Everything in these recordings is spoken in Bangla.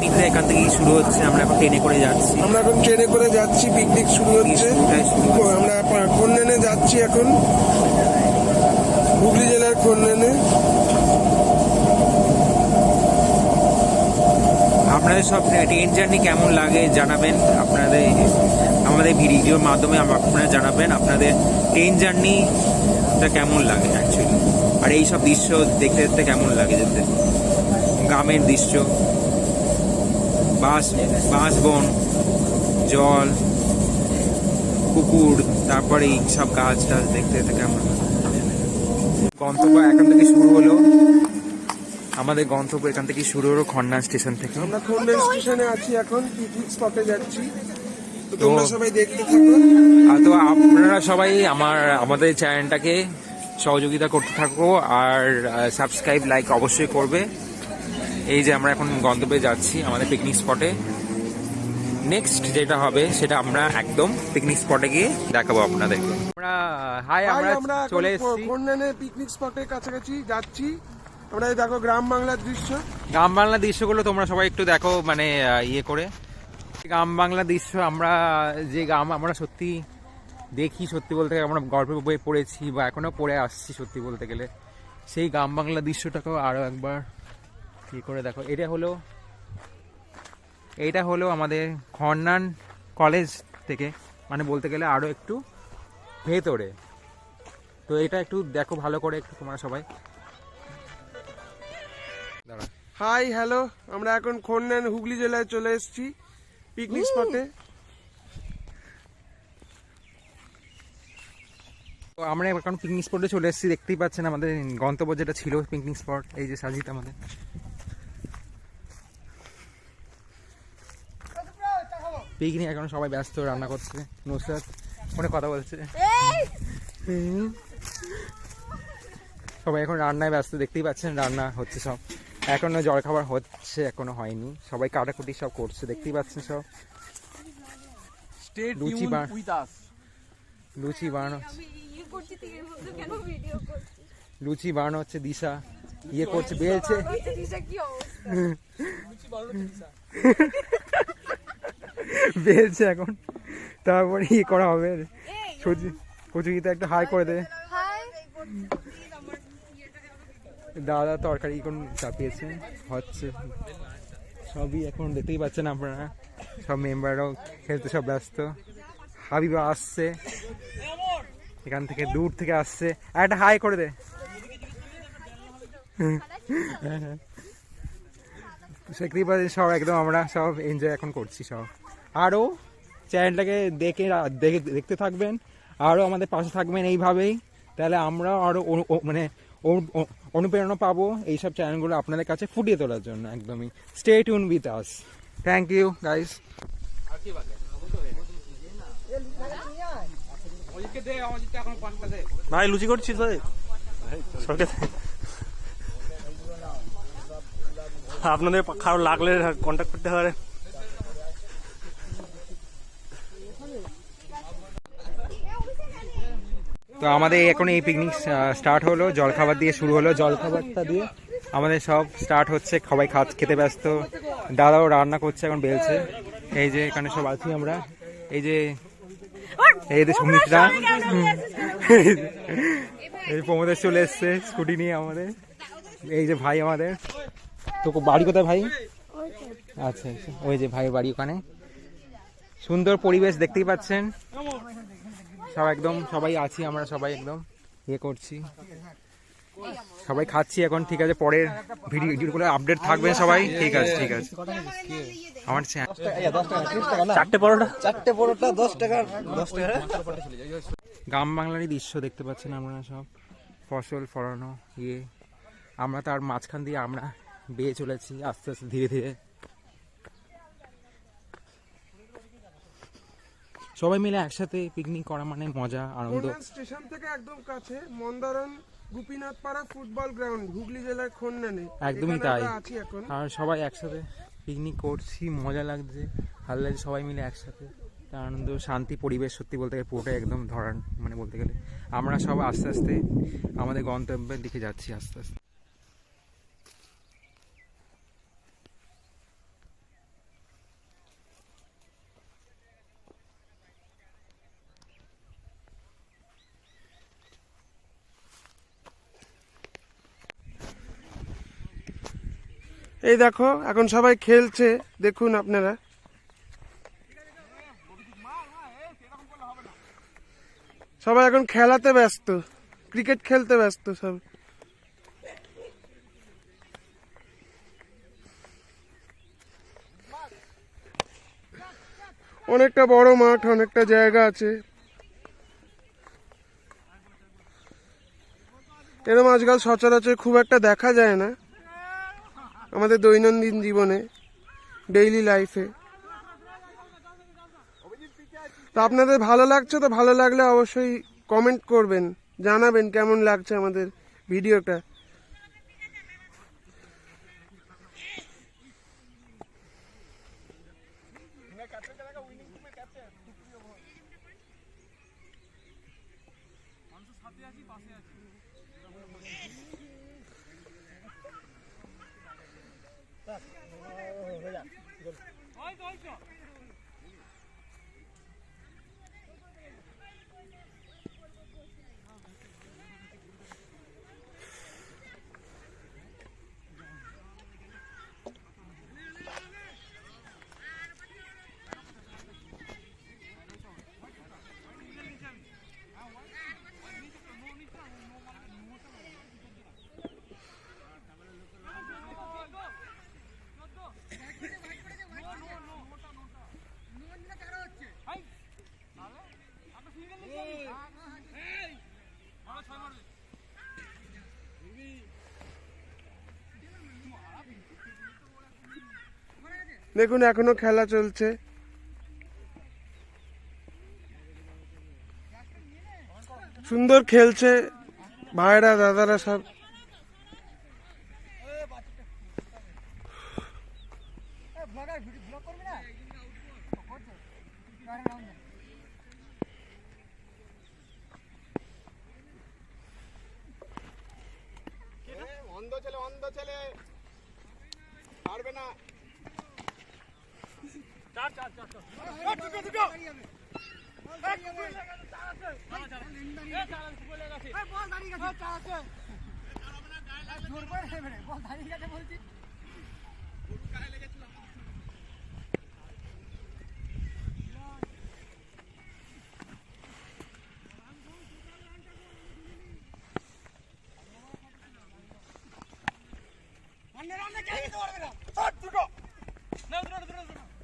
পিকনিকটা এখান থেকেই শুরু হচ্ছে আমরা এখন ট্রেনে করে যাচ্ছি। আমরা এখন ট্রেনে করে যাচ্ছি পিকনিক শুরু হচ্ছে। আমরা খন্ডেনে যাচ্ছি এখন। হুগলি জেলার খন্ডেনে আপনাদের সব ট্রেন জার্নি কেমন লাগে জানাবেন? আপনাদের আমাদের ভিডিওর মাধ্যমে আপনারা জানাবেন আপনাদের ট্রেন জার্নিটা কেমন লাগে অ্যাকচুয়ালি আর এই সব দৃশ্য দেখতে দেখতে কেমন লাগে যেতে গ্রামের দৃশ্য। বাঁশ বাঁশ বন জল পুকুর তারপরে সব গাছ টাছ দেখতে দেখতে কেমন গন্তব্য এখান থেকে শুরু হলো। আমাদের গন্তব্য এখান থেকে শুরু হলো খন্না স্টেশন থেকে। আমরা খন্ডেন স্টেশনে আছি এখন পিকনিক স্পটে যাচ্ছি। তো তো- সবাই দেখতে থাকো। তো আপনারা সবাই আমার আমাদের চ্যানেলটাকে সহযোগিতা করতে থাকো আর সাবস্ক্রাইব লাইক অবশ্যই করবে। এই যে আমরা এখন গন্তব্যে যাচ্ছি আমাদের পিকনিক স্পটে নেক্সট যেটা হবে সেটা আমরা একদম পিকনিক স্পটে গিয়ে দেখাবো আপনাদেরকে। আমরা হাই আমরা চলে এসেছি। খন্ডেনে পিকনিক স্পটের কাছাকাছি যাচ্ছি। আমরা এই দেখো গ্রাম বাংলার দৃশ্য। গ্রাম বাংলা দৃশ্যগুলো তোমরা সবাই একটু দেখো মানে ইয়ে করে। গ্রাম বাংলা দৃশ্য আমরা যে গ্রাম আমরা সত্যি দেখি সত্যি বলতে গেলে আমরা গল্পের বই পড়েছি বা এখনও পড়ে আসছি সত্যি বলতে গেলে। সেই গ্রাম বাংলা দৃশ্যটাকেও আরও একবার ইয়ে করে দেখো এটা হলো এইটা হলো আমাদের খন্নান কলেজ থেকে মানে বলতে গেলে আরও একটু ভেতরে। তো এটা একটু দেখো ভালো করে একটু তোমরা সবাই। হাই হ্যালো আমরা এখন খন্ডেন হুগলি জেলায় চলে এসেছি পিকনিক স্পটে তো আমরা এখন পিকনিক স্পটে চলে এসেছি দেখতেই পাচ্ছেন আমাদের গন্তব্য যেটা ছিল পিকনিক স্পট এই যে সাজিত আমাদের। পিকনিক এখন সবাই ব্যস্ত রান্না করছে। নুসরাত ফোনে কথা বলছে। সবাই এখন রান্নায় ব্যস্ত দেখতেই পাচ্ছেন রান্না হচ্ছে সব। এখনও জলখাবার হচ্ছে এখনও হয়নি। সবাই কাটাকুটি সব করছে দেখতেই পাচ্ছেন সব। লুচি লুচি বানানো ইয়ে লুচি বানানো হচ্ছে দিশা। ইয়ে করছে বেলছে। বলছে এখন। তারপরে ইয়ে করা হবে। কচুরিতে একটা হাই করে দে দাদা তরকারি এখন চাপিয়েছে হচ্ছে। সবই এখন দেখতেই পাচ্ছেন আপনারা। সব মেম্বাররাও খেলতে সব ব্যস্ত। হাবিবা আসছে। এখান থেকে দূর থেকে আসছে। একটা হাই করে দে। দেখতেই সব একদম আমরা সব এনজয় এখন করছি সব। আরও চ্যানেলটাকে দেখে দেখে দেখতে থাকবেন আরও আমাদের পাশে থাকবেন এইভাবেই। তাহলে আমরা আরও মানে অনু- অনুপ্রেরণা পাবো এইসব চ্যানেলগুলো আপনাদের কাছে ফুটিয়ে তোলার জন্য একদমই। Stay tune with us thank you guys ভাই, লুচি করছিস ভাই? আপনাদের কারও লাগলে কন্ট্যাক্ট করতে পারে। তো আমাদের এখন এই পিকনিক স্টার্ট হলো জলখাবার দিয়ে শুরু হলো। জলখাবারটা দিয়ে আমাদের সব স্টার্ট হচ্ছে সবাই খাত খেতে ব্যস্ত। দাদাও রান্না করছে এখন বেলছে। এই যে এখানে সব আছি আমরা। এই যে এই যে সুমিত্রা। এই প্রমোদের চলে এসছে স্কুটি নিয়ে আমাদের। এই যে ভাই আমাদের। তো বাড়ি কোথায় ভাই? আচ্ছা আচ্ছা। ওই যে ভাইয়ের বাড়ি ওখানে। সুন্দর পরিবেশ দেখতেই পাচ্ছেন। সব একদম সবাই আছি আমরা সবাই একদম ইয়ে করছি। সবাই খাচ্ছি এখন ঠিক আছে পরের ভিডিও ভিডিওগুলো আপডেট থাকবে সবাই। ঠিক আছে ঠিক আছে। আমার চারটে পরোটা? চারটে পরোটা দশ টাকা। দশ টাকা? গ্রাম বাংলারই দৃশ্য দেখতে পাচ্ছেন আমরা সব। ফসল ফলানো ইয়ে। আমরা তার মাঝখান দিয়ে আমরা বেয়ে চলেছি আস্তে আস্তে ধীরে ধীরে। সবাই মিলে একসাথে পিকনিক করা মানে মজা আনন্দ। স্টেশন থেকে একদম কাছে মন্দারণ গোপীনাথ পাড়া ফুটবল গ্রাউন্ড হুগলি জেলার খন্ডেনে একদমই তাই। এখন। আর সবাই একসাথে পিকনিক করছি মজা লাগছে। ভালো লাগছে সবাই মিলে একসাথে। তার আনন্দ শান্তি পরিবেশ সত্যি বলতে গেলে পুরোটাই একদম ধরান মানে বলতে গেলে। আমরা সব আস্তে আস্তে আমাদের গন্তব্যের দিকে যাচ্ছি আস্তে আস্তে। এই দেখো, এখন সবাই খেলছে। দেখুন আপনারা। সবাই এখন খেলাতে ব্যস্ত। ক্রিকেট খেলতে ব্যস্ত সব। অনেকটা বড় মাঠ, অনেকটা জায়গা আছে। এরম আজকাল সচরাচর খুব একটা দেখা যায় না। আমাদের দৈনন্দিন জীবনে ডেইলি লাইফে তো আপনাদের ভালো লাগছে তো ভালো লাগলে অবশ্যই কমেন্ট করবেন, জানাবেন কেমন লাগছে আমাদের ভিডিওটা। হয়ে যান দেখুন, এখনও খেলা চলছে। সুন্দর খেলছে, ভাইরা, দাদারা সব। অন্ধ ছেলে অন্ধ ছেলে। পারবে না। বলছি అన్ని రాండి కేకి దూరం రా తోడు తుకో నా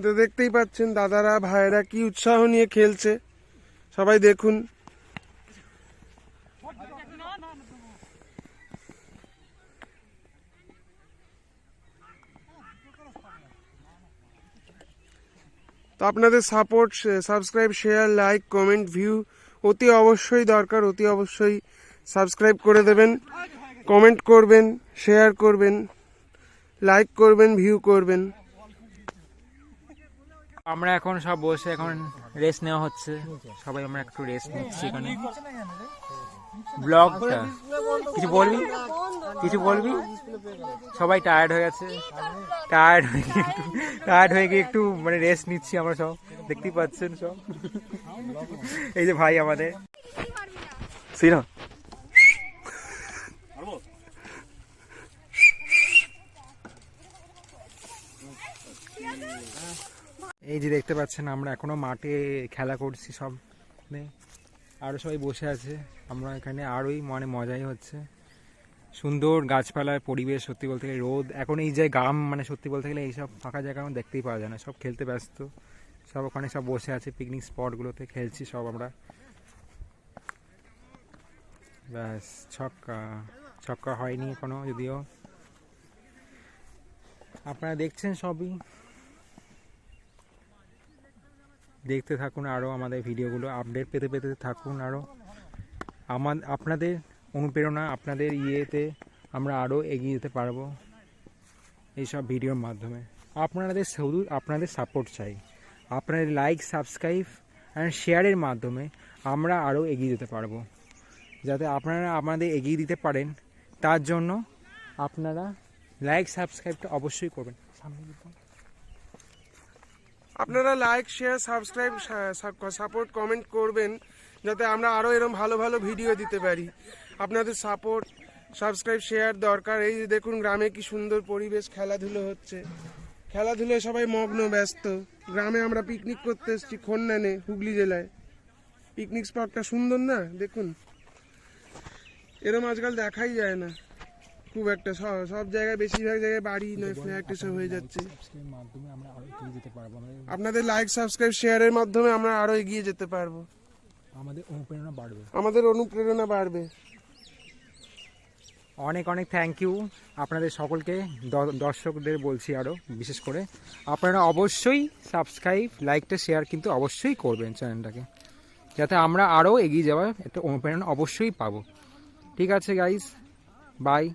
তো দেখতেই পাচ্ছেন দাদারা ভাইরা কি উৎসাহ নিয়ে খেলছে। সবাই দেখুন। তো আপনাদের support subscribe share like comment view অতি অবশ্যই দরকার, অতি অবশ্যই সাবস্ক্রাইব করে দেবেন। কমেন্ট করবেন শেয়ার করবেন লাইক করবেন ভিউ করবেন। আমরা এখন সব বসে এখন রেস্ট নেওয়া হচ্ছে। সবাই আমরা একটু রেস্ট নিচ্ছি এখানে। ব্লগটা। কিছু বলবি? কিছু বলবি? সবাই টায়ার্ড হয়ে গেছে। টায়ার্ড হয়ে গিয়ে একটু টায়ার্ড হয়ে গিয়ে একটু মানে রেস্ট নিচ্ছি আমরা সব। দেখতেই পাচ্ছেন সব। এই যে ভাই আমাদের। সিনা এই যে দেখতে পাচ্ছেন, আমরা এখনও মাঠে খেলা করছি সব নে। আরও সবাই বসে আছে। আমরা এখানে আরোই মানে মজাই হচ্ছে। সুন্দর গাছপালার পরিবেশ সত্যি বলতে গেলে, রোদ। এখন এই যে গ্রাম মানে সত্যি বলতে গেলে এইসব ফাঁকা জায়গা এখন দেখতেই পাওয়া যায় না। সব খেলতে ব্যস্ত। সব ওখানে সব বসে আছে পিকনিক স্পটগুলোতে খেলছি সব আমরা। ব্যাস, ছক্কা। ছক্কা হয়নি এখনও যদিও। আপনারা দেখছেন সবই? দেখতে থাকুন আরও আমাদের ভিডিওগুলো আপডেট পেতে পেতে থাকুন আরও আমার, আপনাদের অনুপ্রেরণা, আপনাদের ইয়েতে আমরা আরও এগিয়ে যেতে পারব এইসব ভিডিওর মাধ্যমে। আপনাদের শুধু, আপনাদের সাপোর্ট চাই। আপনাদের লাইক সাবস্ক্রাইব অ্যান্ড শেয়ারের মাধ্যমে আমরা আরও এগিয়ে যেতে পারব। যাতে আপনারা আমাদের এগিয়ে দিতে পারেন, তার জন্য আপনারা লাইক সাবস্ক্রাইবটা অবশ্যই করবেন। সামনে। আপনারা like share subscribe support comment করবেন যাতে আমরা আরও এরকম ভালো ভালো ভিডিও দিতে পারি। আপনাদের সাপোর্ট সাবস্ক্রাইব শেয়ার দরকার। এই যে দেখুন গ্রামে কি সুন্দর পরিবেশ, খেলাধুলো হচ্ছে। খেলাধুলোয় সবাই মগ্ন, ব্যস্ত। গ্রামে আমরা পিকনিক করতে এসেছি খন্নানে, হুগলি জেলায়। পিকনিক স্পটটা সুন্দর না? দেখুন। এরম আজকাল দেখাই যায় না। খুব একটা সব জায়গায় বেশিরভাগ জায়গায় বাড়ি নয় ফ্ল্যাট এসব হয়ে যাচ্ছে। মাধ্যমে আমরা আরও এগিয়ে যেতে পারব আপনাদের লাইক সাবস্ক্রাইব শেয়ারের মাধ্যমে আমরা আরও এগিয়ে যেতে পারব। আমাদের অনুপ্রেরণা বাড়বে। আমাদের অনুপ্রেরণা বাড়বে। অনেক অনেক থ্যাংক ইউ আপনাদের সকলকে দ- দর্শকদের বলছি আরও বিশেষ করে। আপনারা অবশ্যই সাবস্ক্রাইব লাইকটা শেয়ার কিন্তু অবশ্যই করবেন চ্যানেলটাকে যাতে আমরা আরও এগিয়ে যাওয়ার একটা অনুপ্রেরণা অবশ্যই পাবো। ঠিক আছে গাইস বাই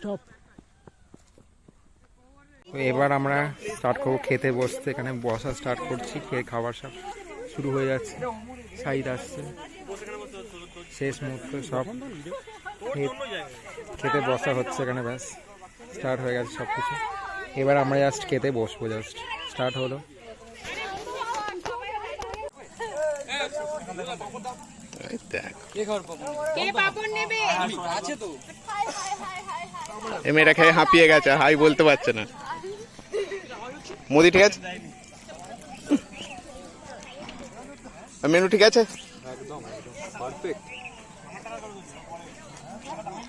স্টপ এবার আমরা স্টার্ট করব খেতে বসতে। এখানে বসা স্টার্ট করছি খেয়ে খাবার সব শুরু হয়ে যাচ্ছে সাইড আসছে। শেষ মুহূর্ত সব খেতে বসা হচ্ছে এখানে ব্যাস স্টার্ট হয়ে গেছে সব কিছু এবার আমরা জাস্ট খেতে বসবো জাস্ট স্টার্ট হলো। কে নেবে? এ মেয়েটা খেয়ে হাঁপিয়ে গেছে, হাই বলতে পারছে না। মোদি, ঠিক আছে? মেনু ঠিক আছে?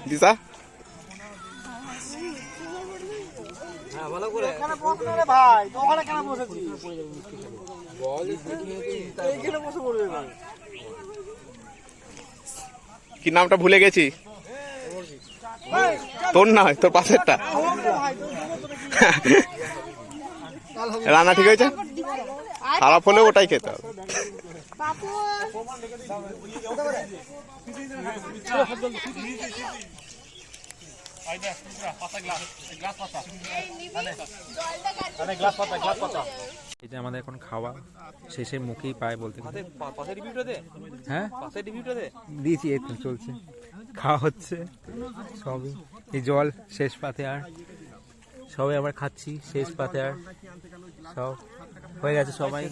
দিশা? কি নামটা ভুলে গেছি? তোর নয় তোর পাশেরটা। রান্না ঠিক হয়েছে? খারাপ হলেও ওটাই খেতে হবে। এই যে আমাদের এখন খাওয়া শেষে মুখেই পায় বলতে হ্যাঁ? পাশের রিভিউটা দে। দিয়েছি এই তো চলছে। খাওয়া হচ্ছে। সবই। এই জল শেষ পাতে আর। সবাই আবার খাচ্ছি শেষ পাতে আর। সব হয়ে গেছে সবাই।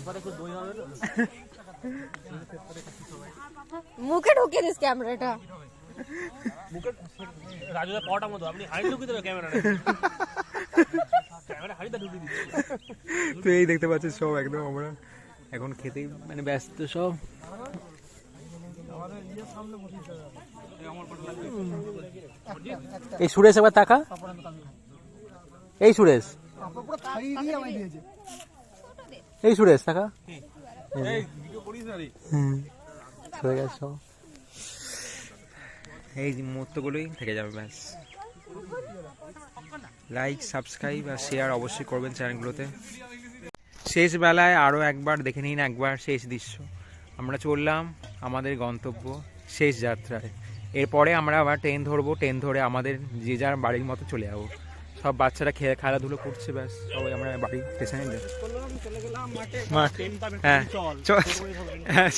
মুখে ঢুকিয়ে দিস ক্যামেরাটা। রাজুদা পাওয়াটা মতো। আপনি হাড়ি ঢুকিয়ে দেবে ক্যামেরা ক্যামেরা হাড়িটা ঢুকিয়ে দিচ্ছে। তো এই দেখতে পাচ্ছিস সব একদম আমরা এখন খেতেই মানে ব্যস্ত সব। এই সুরেশ এবার তাকা। এই সুরেশ। এই সুরেশ, তাকা। হয়ে। এই মুহূর্তগুলোই থেকে যাবে, ব্যাস। লাইক সাবস্ক্রাইব আর শেয়ার অবশ্যই করবেন চ্যানেলগুলোতে শেষ বেলায় আরও একবার দেখে নিন একবার শেষ দৃশ্য। আমরা চললাম আমাদের গন্তব্য শেষ যাত্রায়। এরপরে আমরা আবার ট্রেন ধরবো ট্রেন ধরে আমাদের যে যার বাড়ির মতো চলে যাব। সব বাচ্চারা খেয়ে খেলাধুলো করছে ব্যাস সবাই আমরা বাড়ি স্টেশনে মাঠ হ্যাঁ হ্যাঁ